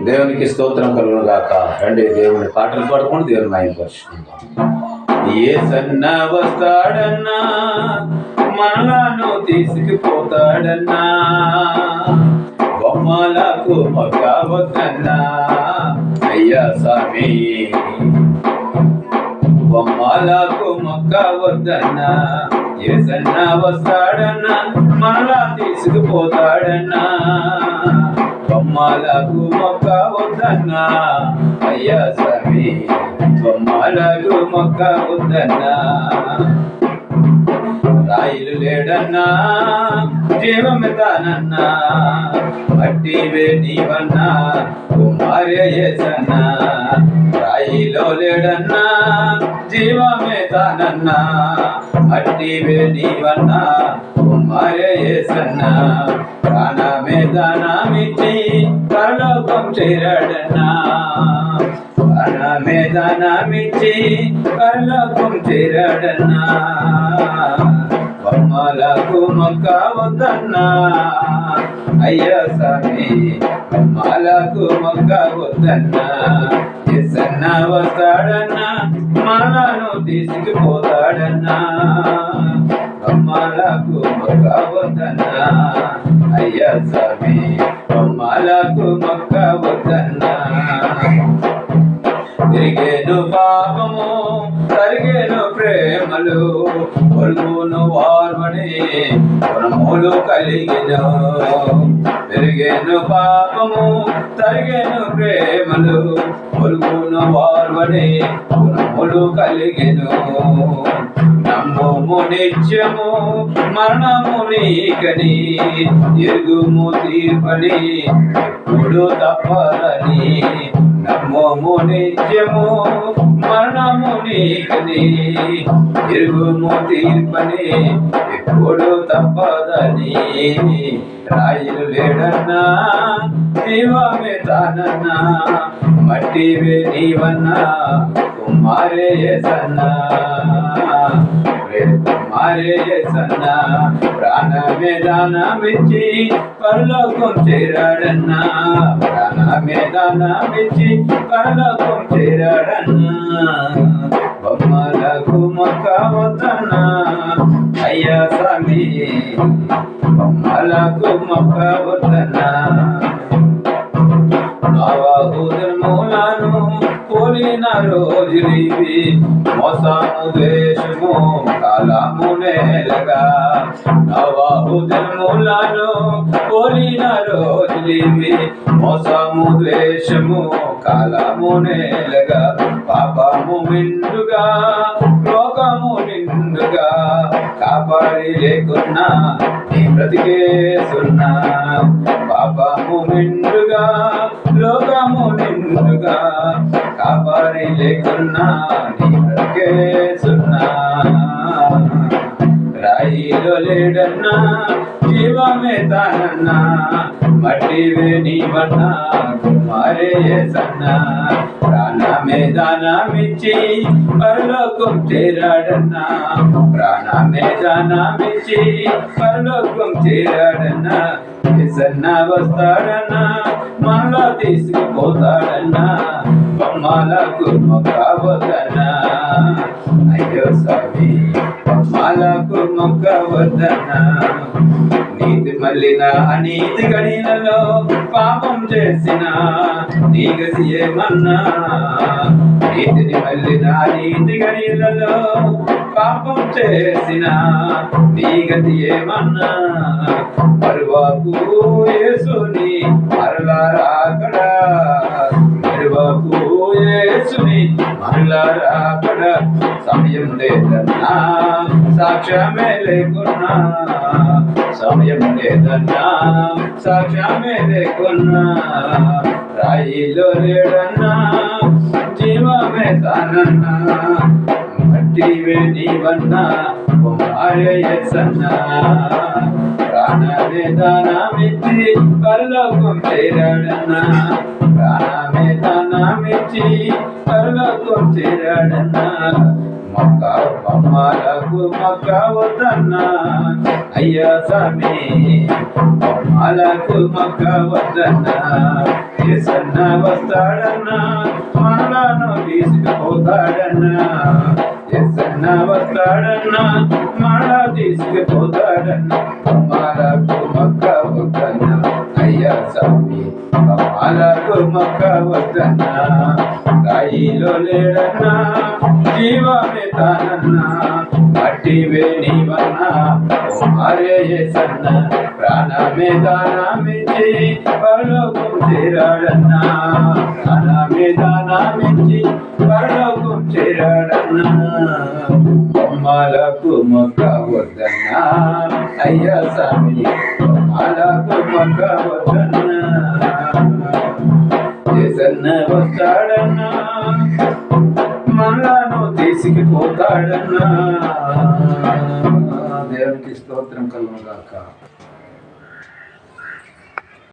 దేవునికి స్తోత్రం కలుగును గాక రండి దేవుని పాటలు పాడుకొని దేవుని మాయం పరుచుకుందాం. ఏ సన్న వస్తాడన్నా మనలను తీసుకుపోతాడన్నా బొమ్మలకు మగ్గావద్దన్నా వద్దన్నా అయ్యా స్వామి. బొమ్మలకు మగ్గావద్దన్నా వద్దన్నా సన్న వస్తాడన్నా మనలా తీసుకుపోతాడన్నా. బొమ్మలకు మొక్క వద్దన్నా అయ్యా స్వామి బొమ్మలకు మొక్క వద్దన్నా రాయిలు లేడన్నా జీవమితానన్నా మట్టి నీవన్నా కుమారేసన్నా రాయిలో లేడన్నా జీవమే తానన్నా మట్టి నీవన్నా కుమారేసన్నా ప్రాణమే పరలోకం చేరాడన్నా ప్రాణమే దానమిచ్చి బొమ్మలకు మొక్క వద్దన్నా? అయ్యా స్వామి బొమ్మలకు మొక్క వద్దన్నా? ఎసన్న వస్తాడన్నా మనలను తీసుకుపోతాడన్నా? బొమ్మలకు మొక్క వద్దన్నా? అయ్యా స్వామి బొమ్మలకు మొక్క తిరిగేను పాపము తరిగేను ప్రేమలు పొరుగును వార్మని గుణములు కలిగిన. పెరిగేను పాపము తరిగేను ప్రేమలు పొరుగును వార్మని గుణములు కలిగిను. నమ్ముము నిత్యము మరణము నీకని తిరుగుము తీర్పని ఎప్పుడు తప్పదని నమ్మము నిత్యము మరణము నీకని తిరుగుము తీర్పని ఎప్పుడు తప్పదని రాయిలు లేడన్నా దీవమే తానన్నా మట్టివే నీవన్నా కుమారే సన్నా కుమారే సన్నా ప్రాణమే దానమిచ్చి పరలోకం చేరాడన్నా. ప్రాణమే దానమిచ్చి పరలోకం చేరాడన్నా. బొమ్మలకు మొక్క వద్దన్నా. అయ్యా స్వామి బొమ్మలకు మొక్క వద్దన్నా పోలిన రోజులివి మోసము ద్వేషము కాలము నేలగా నవాహు నవహుదములను పోలిన రోజులివి మోసము ద్వేషము కాలము నేలగా పాపము మిండుగా లోకము నిండుగా. కాపాడి లేకున్నా బ్రతికేసున్నా. పాపము మిండుగా కాపాడి లేకున్నా నీ సున్నా. రాయిలో లేడన్నా జీవమే తానన్నా. మట్టివే నీవన్నా కుమారే సన్నా. ప్రాణమే దానమిచ్చి పరలోకం చేరాడన్నా. ప్రాణమే దానమిచ్చి పరలోకం చేరాడన్నా. ఎసన్న వస్తాడన్నా మనలో తీసుకుపోతాడన్నా. బొమ్మలకు మొక్క అయ్యో స్వామి బొమ్మలకు మొక్క నీతి మళ్ళిన అనీతి గడిలలో పాపం చేసిన నీ ఏమన్నా నీతిని మళ్ళిన నీతి గడిలలో పాపం చేసిన నీగతి ఏమన్నా మరువాకు యేసుని మరలా రాకడా? మరువాకు యేసుని మరలా రాకడా సమయం లేదన్నా సాక్ష్యమే లేకున్నా. సమయం లేదన్నా సాక్ష్యమే లేకున్నా. రాయిలో లేడన్నా జీవమే తానన్నా. మట్టివే నీవన్నా కుమారయ్యసన్నా ప్రాణమే దానమిచ్చి పరలోకం చేరాడన్నా. ప్రాణమే దానమిచ్చి పరలోకం చేరాడన్నా. మొక్క బొమ్మలకు మొక్క వద్దన్నా. అయ్యా స్వామి బొమ్మలకు మొక్క వద్దన్నా. ఏసన్న వస్తాడన్నా మనలను తీసుకుపోతాడన్నా. ఎసన్న వస్తాడన్నా మళ్ళా తీసుకుపోతాడన్నా. అయ్యా స్వామి మాలకు వద్దన్నా రాయిలో లేడన్నా జీవమే తానన్నా మట్టివే నీవన్నా మారే సన్న ప్రాణమే దానమిచ్చి పరలోకం చేరాడన్నా ప్రాణమే దానమిచ్చి పరలోకం చేరాడన్నా. బొమ్మలకు మొక్క వద్దన్నా అయ్యా స్వామి బొమ్మలకు మొక్క ఏసన్న వస్తాడన్నా. మనలను తీసుకుపోతాడన్నా. దేవునికి స్తోత్రం కలుగుగాక